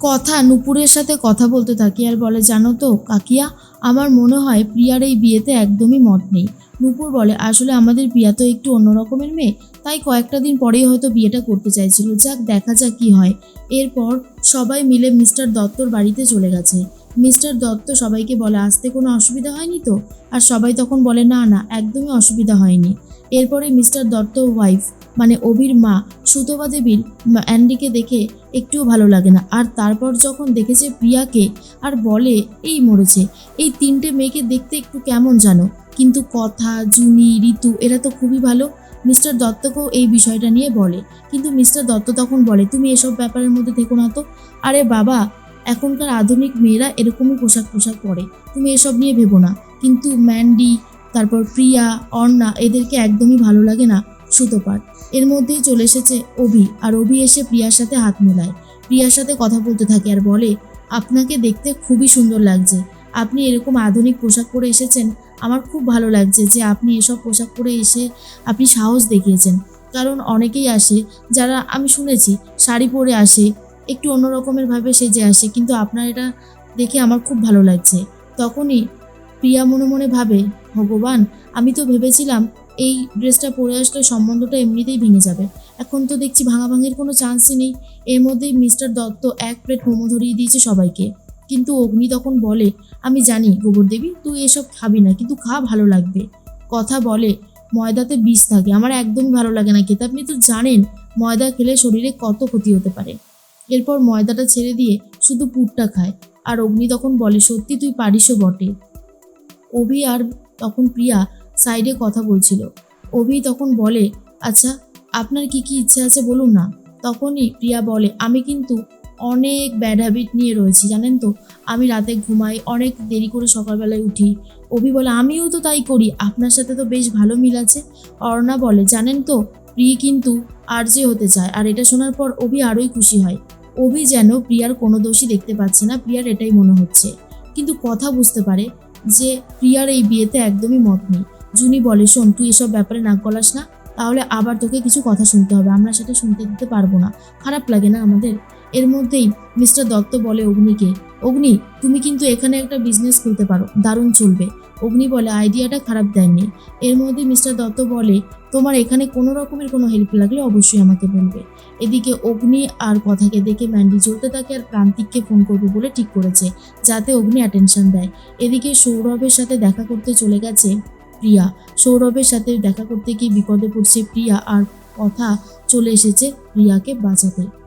কথা, নুপুরের সাথে কথা বলতে থাকি আর বলে, জানো তো কাকিয়া, আমার মনে হয় প্রিয়ার এই বিয়েতে একদমই মত নেই। নুপুর বলে, আসলে আমাদের প্রিয়া তো একটু অন্য রকমের মেয়ে, তাই কয়েকটা দিন পরেই হয়তো বিয়েটা করতে চাইছিল। যাক, দেখা যাক কি হয়। এরপর সবাই মিলে মিস্টার দত্তর বাড়িতে চলে গেছে। মিস্টার দত্ত সবাইকে বলে, আসতে কোনো অসুবিধা হয়নি তো? আর সবাই তখন বলে, না না, একদমই অসুবিধা হয়নি। এরপরে মিস্টার দত্ত ওয়াইফ মানে অভির মা সুতপা দেবীর অ্যান্ডিকে দেখে একটুও ভালো লাগে না। আর তারপর যখন দেখেছে প্রিয়াকে আর বলে, এই মরেছে। এই তিনটে মেয়েকে দেখতে একটু কেমন জানো? কিন্তু কথা, জুনি, ঋতু, এরা তো খুবই ভালো। মিস্টার দত্তকেও এই বিষয়টা নিয়ে বলে। কিন্তু মিস্টার দত্ত তখন বলে, তুমি এসব ব্যাপারের মধ্যে থেকো না তো। আরে বাবা, এখনকার আধুনিক মেয়েরা এরকমই পোশাক পোশাক পরে। তুমি এসব নিয়ে ভেবো না। কিন্তু ম্যান্ডি তারপর প্রিয়া, অর্ণা এদেরকে একদমই ভালো লাগে না সুতোপার এর মধ্যেই চলে এসেছে অভি আর অভি এসে প্রিয়ার সাথে হাত মেলায়। প্রিয়ার সাথে কথা বলতে থাকে আর বলে, আপনাকে দেখতে খুবই সুন্দর লাগছে। আপনি এরকম আধুনিক পোশাক পরে এসেছেন। আমার খুব ভালো লাগছে যে আপনি এসব পোশাক পরে এসে আপনি সাহস দেখিয়েছেন। কারণ অনেকেই আসে, যারা আমি শুনেছি, শাড়ি পরে আসে, একটু অন্য রকমের ভাবে সেজে আসে, কিন্তু আপনার এটা দেখে আমার খুব ভালো লাগছে। তখনই প্রিয়া মনে মনে ভাবে, ভগবান, আমি তো ভেবেছিলাম এই ড্রেসটা পরে আসলে সম্বন্ধটা এমনিতেই ভেঙে যাবে। এখন তো দেখছি ভাঙাভাঙির কোনো চান্সই নেই। এর মধ্যেই মিস্টার দত্ত এক প্লেট মোমো ধরিয়ে দিয়েছে সবাইকে। কিন্তু অগ্নি তখন বলে, আমি জানি, গোবর দেবী, তুই এসব খাবি না, কিন্তু খা, ভালো লাগবে। কথা বলে, ময়দাতে বিষ থাকে, আমার একদমই ভালো লাগে না খেতে। আপনি তো জানেন, ময়দা খেলে শরীরে কত ক্ষতি হতে পারে। এরপর ময়দাটা ছেড়ে দিয়ে শুধু পুরটা খায়। আর অগ্নি তখন বলে, সত্যি তুই পারিসও বটে। অভি আর তখন প্রিয়া সাইডে কথা বলছিল। অভি তখন বলে আচ্ছা আপনার কি কি ইচ্ছে আছে বলুন না? তখনই প্রিয়া বলে, আমি কিন্তু অনেক ব্যাড হ্যাবিট নিয়ে রয়েছি, জানেন তো? আমি রাতে ঘুমাই, অনেক দেরি করে সকালবেলায় উঠি। অভি বলে, আমিও তো তাই করি, আপনার সাথে তো বেশ ভালো মিল আছে। অর্ণা বলে, জানেন তো, প্রিয় কিন্তু আরজে হতে চায়। আর এটা শোনার পর অভি আরোই খুশি হয়। অভি যেন প্রিয়ার কোনো দোষই দেখতে পাচ্ছে না, প্রিয়ার এটাই মনে হচ্ছে। কিন্তু কথা বুঝতে পারে যে প্রিয়ার এই বিয়েতে একদমই মত নেই। জুনি বলে, শোন, তুই এসব ব্যাপারে নাক গলাস না। তাহলে আবার তোকে কিছু কথা শুনতে হবে। আমরা সেটা শুনতে দিতে পারব না। খারাপ লাগে না আমাদের? এর মধ্যেই মিস্টার দত্ত বলে অগ্নিকে, অগ্নি, তুমি কিন্তু এখানে একটা বিজনেস খুলতে পারো, দারুণ চলবে। অগ্নি বলে আইডিয়াটা খারাপ দেয়নি। এর মধ্যে মিস্টার দত্ত বলে, তোমার এখানে কোনো রকমের কোনো হেল্প লাগলে অবশ্যই আমাকে বলবে। এদিকে অগ্নি আর কথাকে দেখে ম্যান্ডি চলতে থাকে আর প্রান্তিককে ফোন করবে বলে ঠিক করেছে, যাতে অগ্নি অ্যাটেনশন দেয়। এদিকে সৌরভের সাথে দেখা করতে চলে গেছে প্রিয়া। সৌরভের সাথে দেখা করতে গিয়ে বিপদে পড়ছে প্রিয়া আর কথা চলে এসেছে প্রিয়াকে বাঁচাতে।